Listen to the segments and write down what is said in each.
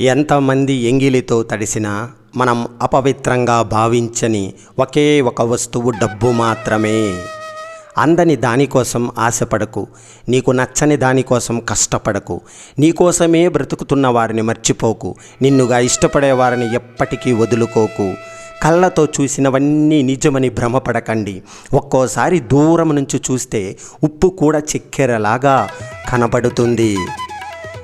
ఎంతమంది ఎంగిలితో తడిసినా మనం అపవిత్రంగా భావించని ఒకే ఒక వస్తువు డబ్బు మాత్రమే. అందని దానికోసం ఆశపడకు నీకు నచ్చని దానికోసం కష్టపడకు నీకోసమే బ్రతుకుతున్న వారిని మర్చిపోకు నిన్నుగా ఇష్టపడే వారిని ఎప్పటికీ వదులుకోకు. కళ్ళతో చూసినవన్నీ నిజమని భ్రమపడకండి. ఒక్కోసారి దూరం నుంచి చూస్తే ఉప్పు కూడా చక్కెరలాగా కనబడుతుంది.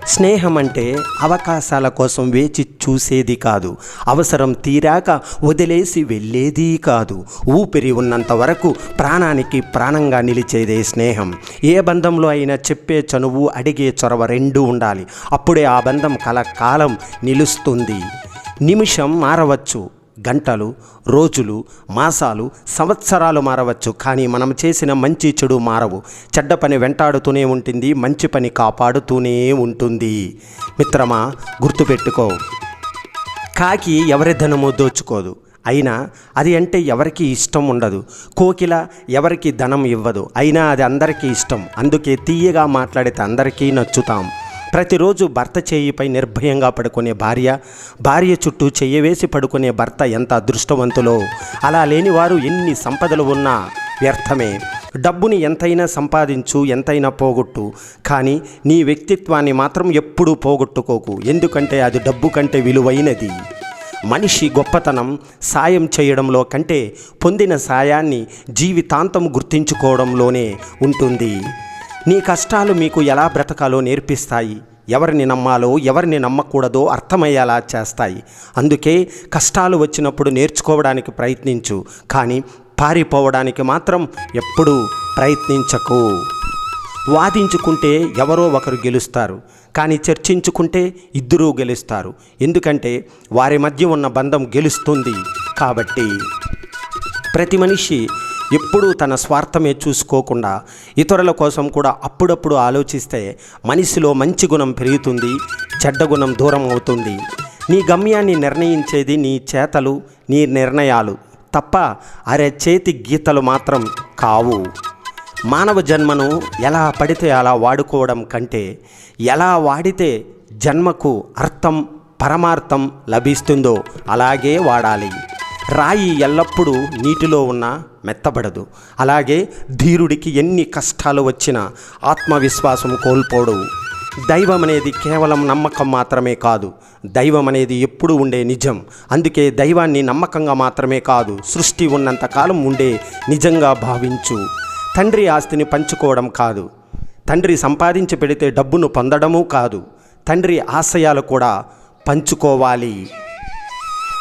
స్నేహం అంటే అవకాశాల కోసం వేచి చూసేది కాదు. అవసరం తీరాక వదిలేసి వెళ్ళేది కాదు. ఊపిరి ఉన్నంత వరకు ప్రాణానికి ప్రాణంగా నిలిచేదే స్నేహం. ఏ బంధంలో అయినా చెప్పే చనువు అడిగే చొరవ రెండూ ఉండాలి. అప్పుడే ఆ బంధం కలకాలం నిలుస్తుంది. నిమిషం మారవచ్చు. గంటలు రోజులు మాసాలు సంవత్సరాలు మారవచ్చు కానీ మనం చేసిన మంచి చెడు మారవు. చెడ్డ పని వెంటాడుతూనే ఉంటుంది మంచి పని కాపాడుతూనే ఉంటుంది. మిత్రమా గుర్తుపెట్టుకో. కాకి ఎవరి ధనము దోచుకోదు. అయినా అది అంటే ఎవరికి ఇష్టం ఉండదు. కోకిల ఎవరికి ధనం ఇవ్వదు. అయినా అది అందరికీ ఇష్టం. అందుకే తీయగా మాట్లాడితే అందరికీ నచ్చుతాం. ప్రతిరోజు భర్త చేయిపై నిర్భయంగా పడుకునే భార్య భార్య చుట్టూ చెయ్యవేసి పడుకునే భర్త ఎంత అదృష్టవంతులో? అలా లేని వారు ఎన్ని సంపదలు ఉన్నా వ్యర్థమే. డబ్బుని ఎంతైనా సంపాదించు ఎంతైనా పోగొట్టు. కానీ నీ వ్యక్తిత్వాన్ని మాత్రం ఎప్పుడూ పోగొట్టుకోకు. ఎందుకంటే అది డబ్బు కంటే విలువైనది. మనిషి గొప్పతనం సాయం చేయడంలో కంటే పొందిన సాయాన్ని జీవితాంతం గుర్తించుకోవడంలోనే ఉంటుంది. నీ కష్టాలు మీకు ఎలా బ్రతకాలో నేర్పిస్తాయి? ఎవరిని నమ్మాలో ఎవరిని నమ్మకూడదో అర్థమయ్యేలా చేస్తాయి. అందుకే కష్టాలు వచ్చినప్పుడు నేర్చుకోవడానికి ప్రయత్నించు. కానీ పారిపోవడానికి మాత్రం ఎప్పుడూ ప్రయత్నించకు. వాదించుకుంటే ఎవరో ఒకరు గెలుస్తారు. కానీ చర్చించుకుంటే ఇద్దరూ గెలుస్తారు. ఎందుకంటే వారి మధ్య ఉన్న బంధం గెలుస్తుంది కాబట్టి. ప్రతి మనిషి ఎప్పుడూ తన స్వార్థమే చూసుకోకుండా ఇతరుల కోసం కూడా అప్పుడప్పుడు ఆలోచిస్తే మనిషిలో మంచి గుణం పెరుగుతుంది చెడ్డ గుణం దూరం అవుతుంది. నీ గమ్యాన్ని నిర్ణయించేది నీ చేతలు నీ నిర్ణయాలు తప్ప అరే చేతి గీతలు మాత్రం కావు. మానవ జన్మను ఎలా పడితే అలా వాడుకోవడం కంటే ఎలా వాడితే జన్మకు అర్థం పరమార్థం లభిస్తుందో అలాగే వాడాలి. రాయి ఎల్లప్పుడూ నీటిలో ఉన్న మెత్తబడదు. అలాగే ధీరుడికి ఎన్ని కష్టాలు వచ్చినా ఆత్మవిశ్వాసం కోల్పోడు. దైవం అనేది కేవలం నమ్మకం మాత్రమే కాదు. దైవం అనేది ఎప్పుడు ఉండే నిజం. అందుకే దైవాన్ని నమ్మకంగా మాత్రమే కాదు సృష్టి ఉన్నంతకాలం ఉండే నిజంగా భావించు. తండ్రి ఆస్తిని పంచుకోవడం కాదు. తండ్రి సంపాదించి పెడితే డబ్బును పొందడము కాదు. తండ్రి ఆశయాలు కూడా పంచుకోవాలి.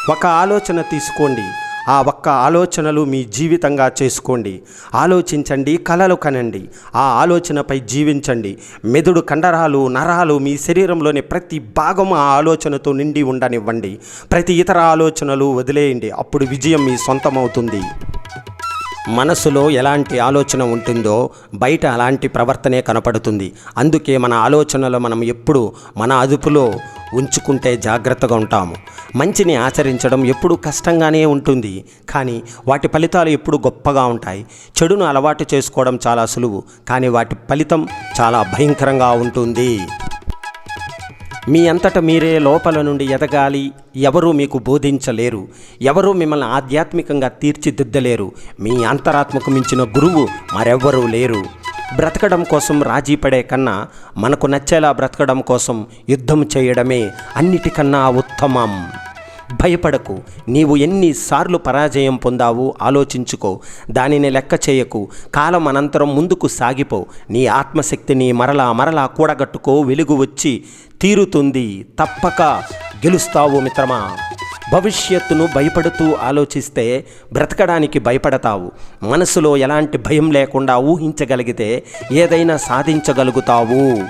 ఒక ఆలోచన తీసుకోండి. ఆ ఒక్క ఆలోచనలు మీ జీవితంగా చేసుకోండి. ఆలోచించండి కలలు కనండి. ఆ ఆలోచనపై జీవించండి. మెదడు కండరాలు నరాలు మీ శరీరంలోని ప్రతి భాగం ఆ ఆలోచనతో నిండి ఉండనివ్వండి. ప్రతి ఇతర ఆలోచనలు వదిలేయండి. అప్పుడు విజయం మీ సొంతమవుతుంది. మనసులో ఎలాంటి ఆలోచన ఉంటుందో బయట అలాంటి ప్రవర్తనే కనపడుతుంది. అందుకే మన ఆలోచనలు మనం ఎప్పుడు మన అదుపులో ఉంచుకుంటే జాగ్రత్తగా ఉంటాము. మంచిని ఆచరించడం ఎప్పుడు కష్టంగానే ఉంటుంది. కానీ వాటి ఫలితాలు ఎప్పుడు గొప్పగా ఉంటాయి. చెడును అలవాటు చేసుకోవడం చాలా సులువు. కానీ వాటి ఫలితం చాలా భయంకరంగా ఉంటుంది. మీ అంతట మీరే లోపల నుండి ఎదగాలి. ఎవరూ మీకు బోధించలేరు. ఎవరూ మిమ్మల్ని ఆధ్యాత్మికంగా తీర్చిదిద్దలేరు. మీ అంతరాత్మకు మించిన గురువు మరెవ్వరూ లేరు. బ్రతకడం కోసం రాజీ పడే కన్నా మనకు నచ్చేలా బ్రతకడం కోసం యుద్ధం చేయడమే అన్నిటికన్నా ఉత్తమం. భయపడకు. నీవు ఎన్నిసార్లు పరాజయం పొందావు ఆలోచించుకో. దానిని లెక్క చేయకు. కాలం అనంతరం ముందుకు సాగిపో. నీ ఆత్మశక్తిని మరలా మరలా కూడగట్టుకో. వెలుగు వచ్చి తీరుతుంది. తప్పక గెలుస్తావు మిత్రమా. భవిష్యత్తును భయపడుతూ ఆలోచిస్తే బ్రతకడానికి భయపడతావు. మనసులో ఎలాంటి భయం లేకుండా ఊహించగలిగితే ఏదైనా సాధించగలుగుతావు.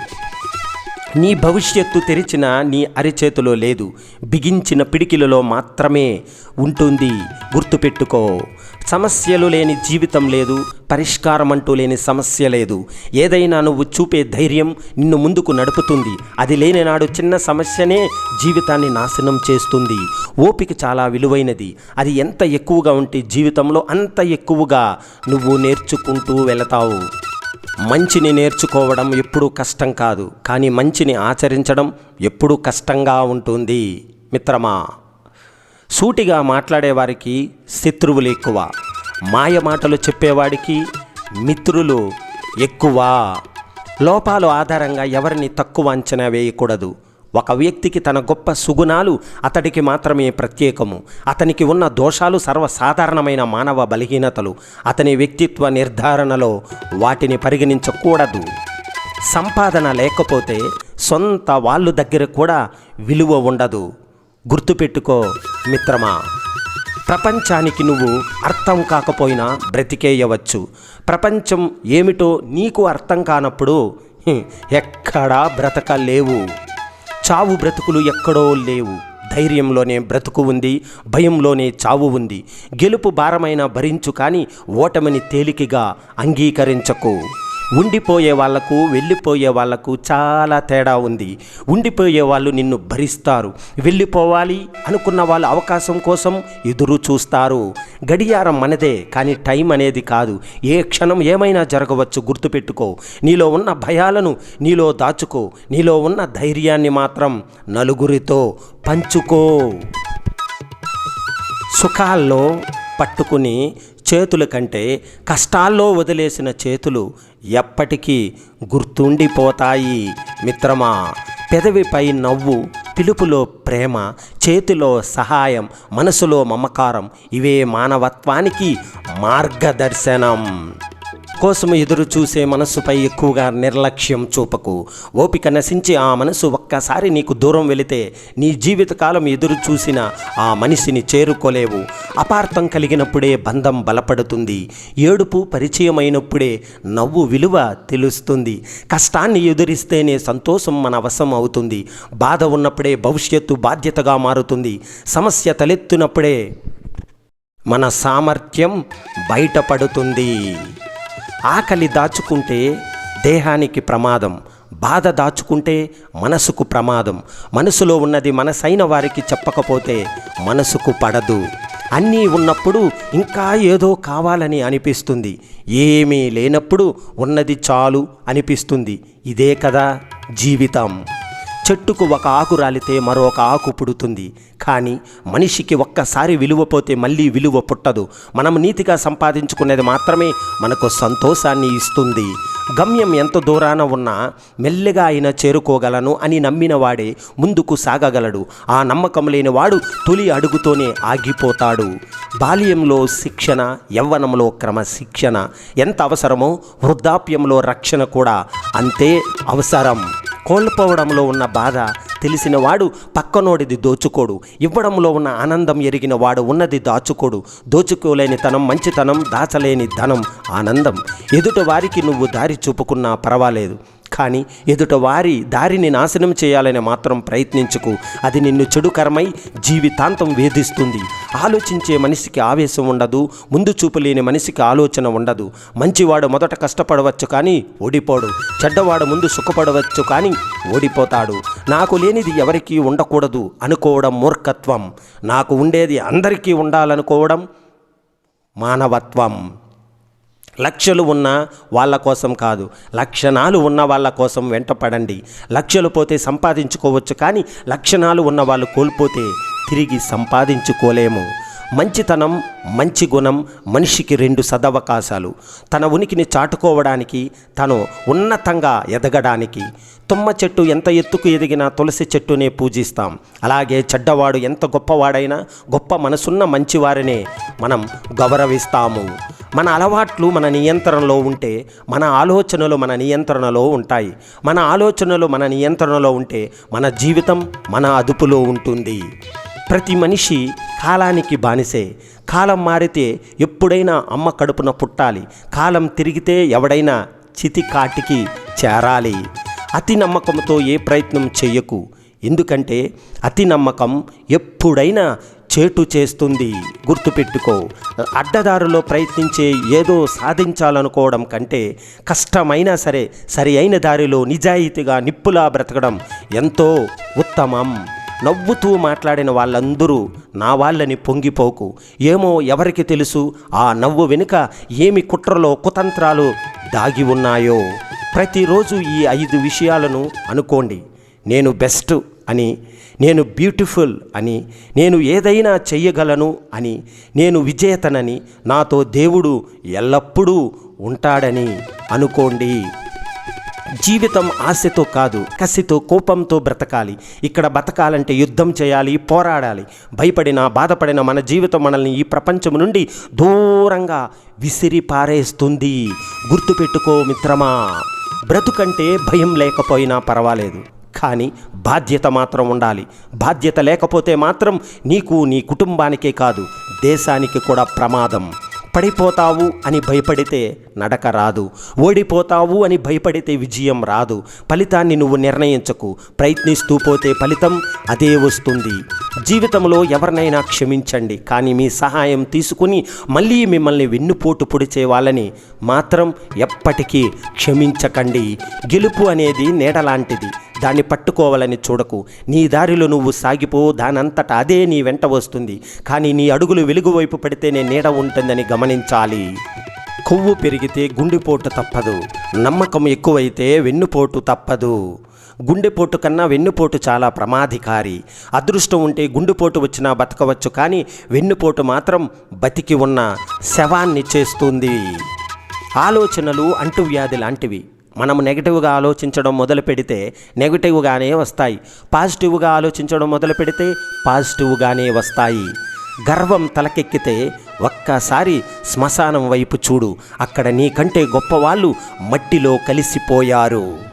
నీ భవిష్యత్తు తెరిచిన నీ అరిచేతిలో లేదు. బిగించిన పిడికిలలో మాత్రమే ఉంటుంది. గుర్తుపెట్టుకో సమస్యలు లేని జీవితం లేదు పరిష్కారం అంటూ లేని సమస్య లేదు. ఏదైనా నువ్వు చూపే ధైర్యం నిన్ను ముందుకు నడుపుతుంది. అది లేని నాడు చిన్న సమస్యనే జీవితాన్ని నాశనం చేస్తుంది. ఓపిక చాలా విలువైనది. అది ఎంత ఎక్కువగా ఉంటే జీవితంలో అంత ఎక్కువగా నువ్వు నేర్చుకుంటూ వెళతావు. మంచిని నేర్చుకోవడం ఎప్పుడూ కష్టం కాదు కానీ మంచిని ఆచరించడం ఎప్పుడూ కష్టంగా ఉంటుంది. మిత్రమా సూటిగా మాట్లాడేవారికి శత్రువులు ఎక్కువ మాయ మాటలు చెప్పేవాడికి మిత్రులు ఎక్కువ. లోపాలు ఆధారంగా ఎవరిని తక్కువ అంచనా వేయకూడదు. ఒక వ్యక్తికి తన గొప్ప సుగుణాలు అతడికి మాత్రమే ప్రత్యేకము. అతనికి ఉన్న దోషాలు సర్వసాధారణమైన మానవ బలహీనతలు. అతని వ్యక్తిత్వ నిర్ధారణలో వాటిని పరిగణించకూడదు. సంపాదన లేకపోతే సొంత వాళ్ళు దగ్గర కూడా విలువ ఉండదు. గుర్తుపెట్టుకో మిత్రమా ప్రపంచానికి నువ్వు అర్థం కాకపోయినా బ్రతికేయవచ్చు. ప్రపంచం ఏమిటో నీకు అర్థం కానప్పుడు ఎక్కడా బ్రతకలేవు. చావు బ్రతుకులు ఎక్కడో లేవు. ధైర్యంలోనే బ్రతుకు ఉంది భయంలోనే చావు ఉంది. గెలుపు భారమైన భరించు కానీ ఓటమిని తేలికగా అంగీకరించకు. ఉండిపోయే వాళ్ళకు వెళ్ళిపోయే వాళ్ళకు చాలా తేడా ఉంది. ఉండిపోయే వాళ్ళు నిన్ను భరిస్తారు. వెళ్ళిపోవాలి అనుకున్న వాళ్ళు అవకాశం కోసం ఎదురు చూస్తారు. గడియారం మనదే కానీ టైం అనేది కాదు. ఏ క్షణం ఏమైనా జరగవచ్చు గుర్తుపెట్టుకో. నీలో ఉన్న భయాలను నీలో దాచుకో. నీలో ఉన్న ధైర్యాన్ని మాత్రం నలుగురితో పంచుకో. సుఖాల్లో పట్టుకుని చేతుల కంటే కష్టాల్లో వదిలేసిన చేతులు ఎప్పటికీ గుర్తుండిపోతాయి. మిత్రమా పెదవిపై నవ్వు పిలుపులో ప్రేమ చేతిలో సహాయం మనసులో మమకారం ఇవే మానవత్వానికి మార్గదర్శనం. కోసం ఎదురు చూసే మనస్సుపై ఎక్కువగా నిర్లక్ష్యం చూపకు. ఓపిక నశించి ఆ మనసు ఒక్కసారి నీకు దూరం వెళితే నీ జీవితకాలం ఎదురు చూసిన ఆ మనిషిని చేరుకోలేవు. అపార్థం కలిగినప్పుడే బంధం బలపడుతుంది. ఏడుపు పరిచయమైనప్పుడే నవ్వు విలువ తెలుస్తుంది. కష్టాన్ని ఎదురిస్తేనే సంతోషం మన వశం అవుతుంది. బాధ ఉన్నప్పుడే భవిష్యత్తు బాధ్యతగా మారుతుంది. సమస్య తలెత్తినప్పుడే మన సామర్థ్యం బయటపడుతుంది. ఆకలి దాచుకుంటే దేహానికి ప్రమాదం బాధ దాచుకుంటే మనసుకు ప్రమాదం. మనసులో ఉన్నది మనసైన వారికి చెప్పకపోతే మనసుకు పడదు. అన్నీ ఉన్నప్పుడు ఇంకా ఏదో కావాలని అనిపిస్తుంది. ఏమీ లేనప్పుడు ఉన్నది చాలు అనిపిస్తుంది. ఇదే కదా జీవితం. చెట్టుకు ఒక ఆకు రాలితే మరొక ఆకు పుడుతుంది. కానీ మనిషికి ఒక్కసారి విలువ పోతే మళ్ళీ విలువ పుట్టదు. మనం నీతిగా సంపాదించుకునేది మాత్రమే మనకు సంతోషాన్ని ఇస్తుంది. గమ్యం ఎంత దూరాన ఉన్నా మెల్లగా అయినా చేరుకోగలను అని నమ్మిన వాడే ముందుకు సాగగలడు. ఆ నమ్మకం లేని వాడు తొలి అడుగుతోనే ఆగిపోతాడు. బాల్యంలో శిక్షణ యవ్వనంలో క్రమశిక్షణ. ఎంత అవసరమో వృద్ధాప్యంలో రక్షణ కూడా అంతే అవసరం. కోల్పోవడంలో ఉన్న బాధ తెలిసినవాడు పక్కనోడిది దోచుకోడు. ఇవ్వడంలో ఉన్న ఆనందం ఎరిగిన వాడు ఉన్నది దాచుకోడు. దోచుకోలేని తనం మంచితనం దాచలేని ధనం ఆనందం. ఎదుటి వారికి నువ్వు దారి చూపుకున్నా పర్వాలేదు. కానీ ఎదుట వారి దారిని నాశనం చేయాలని మాత్రం ప్రయత్నించుకు. అది నిన్ను చెడు కర్మై జీవితాంతం వేధిస్తుంది. ఆలోచించే మనిషికి ఆవేశం ఉండదు ముందు చూపు లేని మనిషికి ఆలోచన ఉండదు. మంచివాడు మొదట కష్టపడవచ్చు కానీ ఓడిపోడు చెడ్డవాడు ముందు సుఖపడవచ్చు కానీ ఓడిపోతాడు. నాకు లేనిది ఎవరికీ ఉండకూడదు అనుకోవడం మూర్ఖత్వం. నాకు ఉండేది అందరికీ ఉండాలనుకోవడం మానవత్వం. లక్షలు ఉన్న వాళ్ళ కోసం కాదు లక్షణాలు ఉన్న వాళ్ళ కోసం వెంటపడండి. లక్షలు పోతే సంపాదించుకోవచ్చు కానీ లక్షణాలు ఉన్న వాళ్ళు కోల్పోతే తిరిగి సంపాదించుకోలేము. మంచితనం మంచి గుణం మనిషికి రెండు సదవకాశాలు. తన ఉనికిని చాటుకోవడానికి తను ఉన్నతంగా ఎదగడానికి. తుమ్మ చెట్టు ఎంత ఎత్తుకు ఎదిగినా తులసి చెట్టునే పూజిస్తాం. అలాగే చెడ్డవాడు ఎంత గొప్పవాడైనా గొప్ప మనసున్న మంచివారినే మనం గౌరవిస్తాము. మన అలవాట్లు మన నియంత్రణలో ఉంటే మన ఆలోచనలు మన నియంత్రణలో ఉంటాయి. మన ఆలోచనలు మన నియంత్రణలో ఉంటే మన జీవితం మన అదుపులో ఉంటుంది. ప్రతి మనిషి కాలానికి బానిసే. కాలం మారితే ఎప్పుడైనా అమ్మ కడుపున పుట్టాలి. కాలం తిరిగితే ఎవడైనా చితి కాటికి చేరాలి. అతి నమ్మకంతో ఏ ప్రయత్నం చెయ్యకు. ఎందుకంటే అతి నమ్మకం ఎప్పుడైనా చేటు చేస్తుంది. గుర్తుపెట్టుకో అడ్డదారులో ప్రయత్నించే ఏదో సాధించాలనుకోవడం కంటే కష్టమైనా సరే సరి అయిన దారిలో నిజాయితీగా నిప్పులా బ్రతకడం ఎంతో ఉత్తమం. నవ్వుతూ మాట్లాడిన వాళ్ళందరూ నా వాళ్ళని పొంగిపోకు. ఏమో ఎవరికి తెలుసు ఆ నవ్వు వెనుక ఏమి కుట్రలో కుతంత్రాలు దాగి ఉన్నాయో. ప్రతిరోజు ఈ ఐదు విషయాలను అనుకోండి. నేను బెస్ట్ అని నేను బ్యూటిఫుల్ అని నేను ఏదైనా చెయ్యగలను అని నేను విజేతనని నాతో దేవుడు ఎల్లప్పుడూ ఉంటాడని అనుకోండి. జీవితం ఆశతో కాదు కసితో కోపంతో బ్రతకాలి. ఇక్కడ బతకాలంటే యుద్ధం చేయాలి పోరాడాలి. భయపడిన బాధపడిన మన జీవితం మనల్ని ఈ ప్రపంచం నుండి దూరంగా విసిరి పారేస్తుంది. గుర్తుపెట్టుకో మిత్రమా బ్రతుకంటే భయం లేకపోయినా పర్వాలేదు. కానీ బాధ్యత మాత్రం ఉండాలి. బాధ్యత లేకపోతే మాత్రం నీకు నీ కుటుంబానికే కాదు దేశానికి కూడా ప్రమాదం. పడిపోతావు అని భయపడితే నడక రాదు. ఓడిపోతావు అని భయపడితే విజయం రాదు. ఫలితాన్ని నువ్వు నిర్ణయించకు. ప్రయత్నిస్తూ పోతే ఫలితం అదే వస్తుంది. జీవితంలో ఎవరినైనా క్షమించండి కానీ మీ సహాయం తీసుకుని మళ్ళీ మిమ్మల్ని వెన్నుపోటు పొడిచే వాళ్ళని మాత్రం ఎప్పటికీ క్షమించకండి. గెలుపు అనేది నీడలాంటిది దాన్ని పట్టుకోవాలని చూడకు. నీ దారిలో నువ్వు సాగిపో దానంతట అదే నీ వెంట వస్తుంది. కానీ నీ అడుగులు వెలుగు వైపు పడితేనే నీడ ఉంటుందని గమనించాలి. కొవ్వు పెరిగితే గుండెపోటు తప్పదు. నమ్మకం ఎక్కువైతే వెన్నుపోటు తప్పదు. గుండెపోటు కన్నా వెన్నుపోటు చాలా ప్రమాదికారి అదృష్టం ఉంటే గుండెపోటు వచ్చినా బతకవచ్చు కానీ వెన్నుపోటు మాత్రం బతికి ఉన్న శవాన్ని చేస్తుంది. ఆలోచనలు అంటువ్యాధి లాంటివి. మనం నెగిటివ్గా ఆలోచించడం మొదలు పెడితే నెగిటివ్గానే వస్తాయి. పాజిటివ్గా ఆలోచించడం మొదలు పెడితే పాజిటివ్గానే వస్తాయి. గర్వం తలకెక్కితే ఒక్కసారి శ్మశానం వైపు చూడు. అక్కడ నీకంటే గొప్పవాళ్ళు మట్టిలో కలిసిపోయారు.